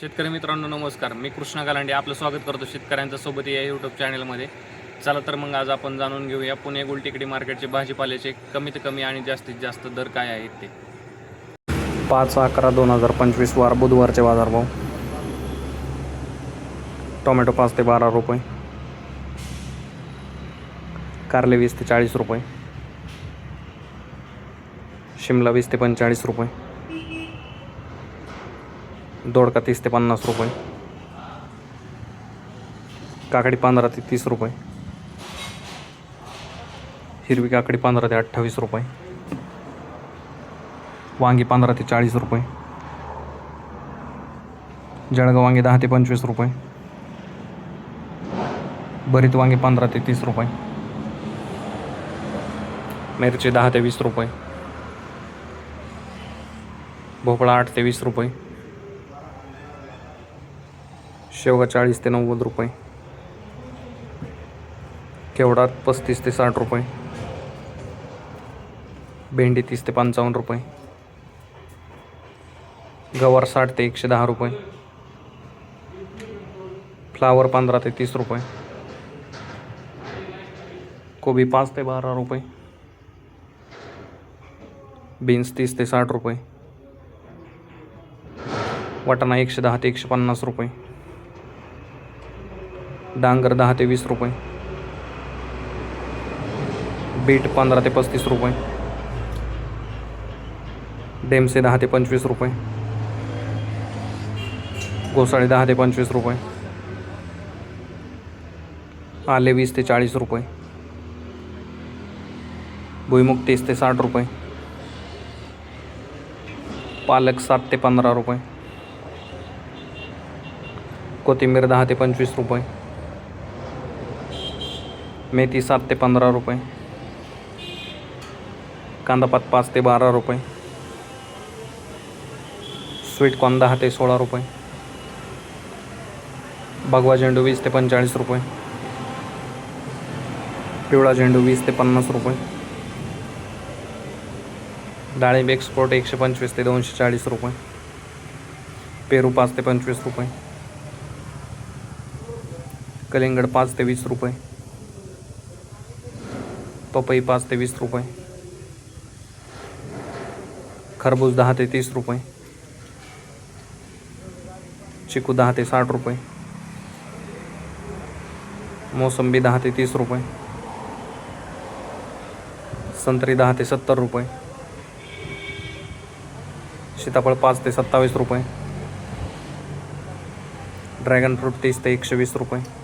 शेतकरी मित्रांनो नमस्कार. मी कृष्णा गालांडे आपलं स्वागत करतो शेतकऱ्यांच्या सोबत या यूट्यूब चॅनलमध्ये चला तर मग आज आपण जाणून घेऊया पुणे गुलटेकडी मार्केटचे भाजीपाल्याचे कमीत कमी आणि जास्तीत जास्त दर काय आहेत ते. पाच अकरा दोन हजार पंचवीस वार बुधवारचे बाजारभाव. टोमॅटो पाच ते बारा रुपये. कारले वीस ते चाळीस रुपये. शिमला वीस ते पंचेचाळीस रुपये. दोडका तीस ते पन्नास रुपये. काकडी पंधरा ते तीस रुपये. हिरवी काकडी पंधरा ते अठ्ठावीस रुपये. वांगी पंधरा ते चाळीस रुपये. जळगाव वांगी दहा ते पंचवीस रुपये. भरीत वांगी पंधरा ते तीस रुपये. मिरची दहा ते वीस रुपये. भोपळा आठ ते वीस रुपये. शेवगा चाळीस ते नव्वद रुपये. केवडा पस्तीस ते साठ रुपये. भेंडी तीस ते पंचावन्न रुपये. गवार साठ ते एकशे दहा रुपये. फ्लावर पंधरा ते तीस रुपये. कोबी पाच ते बारा रुपये. बीन्स तीस ते साठ रुपये. वाटाणा एकशे दहा ते एकशे पन्नास रुपये. डांगर दहा ते वीस रुपये. बीट पंधरा ते पस्तीस रुपये. डेमसे दहा ते पंचवीस रुपये. घोसाळे दहा ते पंचवीस रुपये. आले वीस ते चाळीस रुपये. भुईमुग तीस ते साठ रुपये. पालक सात ते पंधरा रुपये. कोथिंबीर दहा ते पंचवीस रुपये. मेथी सात ते पंधरा रुपये. कांदापात पाच ते बारा रुपये. स्वीटकॉर्न दहा ते सोळा रुपये. भगवा झेंडू वीस ते पंचेचाळीस रुपये. पिवळा झेंडू वीस ते पन्नास रुपये. डाळिंब एक्सपोर्ट एकशे पंचवीस ते दोनशे चाळीस रुपये. पेरू पाच ते पंचवीस रुपये. कलिंगड पाच ते वीस रुपये. पपई पाच ते वीस रुपये. खरबूज दहा ते तीस रुपये. चिकू दहा ते साठ रुपये. मोसंबी दहा ते तीस रुपये. संत्री दहा ते सत्तर रुपये. सीताफळ पाच ते सत्तावीस रुपये. ड्रॅगन फ्रूट तीस ते एकशे वीस रुपये.